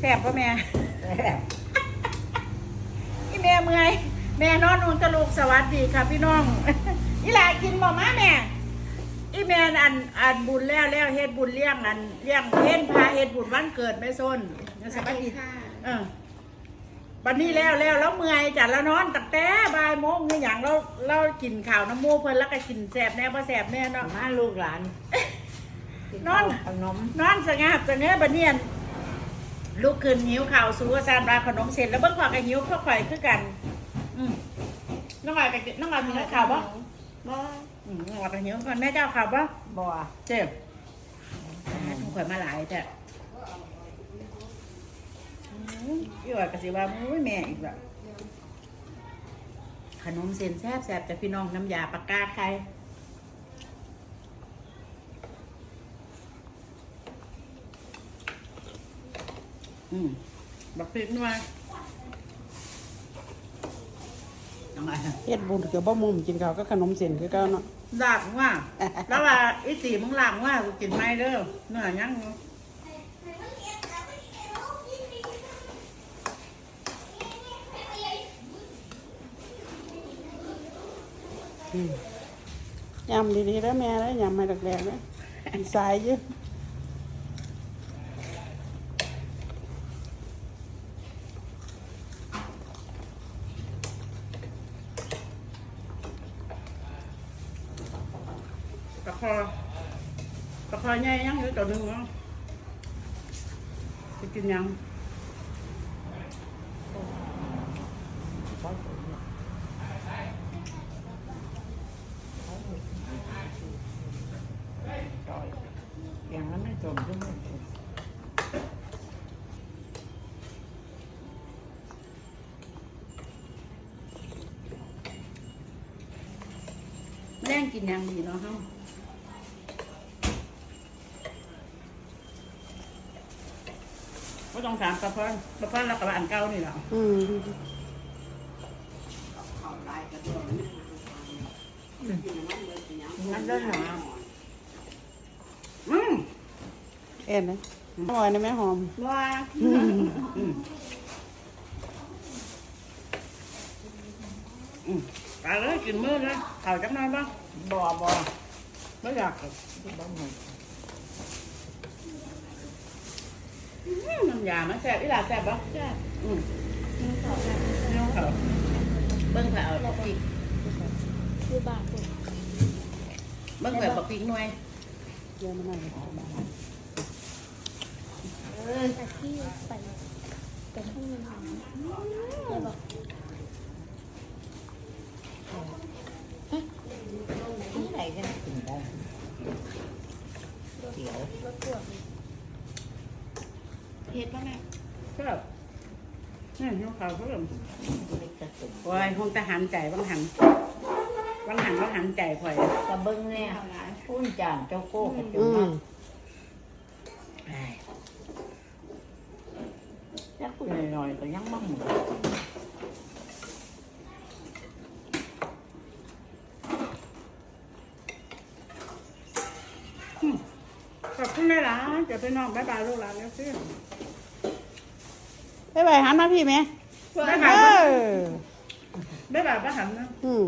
แซ่บป่ะแม่อีแม่เมื่อยแม่นอนนุนตะลูกสวัสดีค่ะพี่น้องอีหลากินบ่มาแม่อีแม่นอันอันบุญแล้วแล้วเฮ็ดบุญเลี้ยงอันเลี้ยงเล่นพาเฮ็ดบุญวันเกิดแม่ส้นสวัสดีค่ะเออบัดนี้แล้วแล้วแล้วเมื่อยจ้ะแล้วนอนตั้งแต่บ่ายโมงนี่อย่างเราเรากินข้าวน้ำมูกเพิ่นแล้วก็กินแซ่บแน่บ่แซ่บแน่เนาะมาลูกหลานนอนขนมนอนสงบสงบบัดเนียน ลูกขึ้นหิวข้าวสู้ว่าซานราขนมเสร็จแล้วเบิ่งขวากับหิวพวกข่อยคือกัน อืมน้องออยกับน้องออยมีนักข่าวบ่บ่อืมน้องออยกับหิวก่อนแม่เจ้าข่าวบ่บ่เจ็บทุกข่อยมาหลายจ้ะอืมพี่ออยก็สิว่ามุ้ยแม่อีกแบบขนมเส้นแซ่บแซ่บแต่พี่น้องน้ำยาปากกาใค อืมบักพริกนัวน้องออยเฮ็ดบุญกับบ่มุมกินข้าวก็ขนมเส้นคือเก่าเนาะหลังว่าแล้วว่าอีสีมึงหลังว่ากูกินไม่เด้อเนื้อยังอยู่อืมยำดีๆแล้วแม่แล้วยำไม่แรกๆเลยอีสายเยอะ ตะคอตะคอใหญ่ยังอยู่ตัวหนึงเนาะจะกินยังอย่างนั้นไม่จมใช่ไหมแรงกินยังดีเนาะเฮา ก็ต้องถามปลาพอนปลาพอนแล้วกับอันเก่านี่เหรออืมนั่นเด้อหนาอืมเอ็นนะอร่อยนะแม่หอมว่าอืมอืมไปเลยกินมื้อเลยข่าวจังหน่อยบ้างบ่บ่ไม่อยากบ่หมดอืม น้ำยามันแซ่บอีหลาแซ่บบ่แซ่บอืมน้องเขาเบิ้งเขาเอาพริกคือบาทคุณเบิ้งแบบบักพริกหน่วยเยอะมากเลยเออแต่ที่ไปเป็นห้องเงินหาเลยบอกที่ไหนกันกินได้เดี๋ยวรถตรวจเผ็ดป่ะแม่ชอบนี่น้องเขาเพิ่มเล็กกระตุกโอ้ยห้องทหารใจบางหันบางหันบางหันใจข่อยกระเบิ้งเนี่ยพุ่นจานเจ้าโก้กระจุอืกมไอ้ยักษ์หน่อยๆก็ยังมั่งหมดขอบคุณแม่หลานจะไปนอนบ๊ายบายลูกหลานแล้วสิ ไปไปหันมาพี่แม่ บ๊ายเอบายอบ๊ายบายป้าหันนะ อืม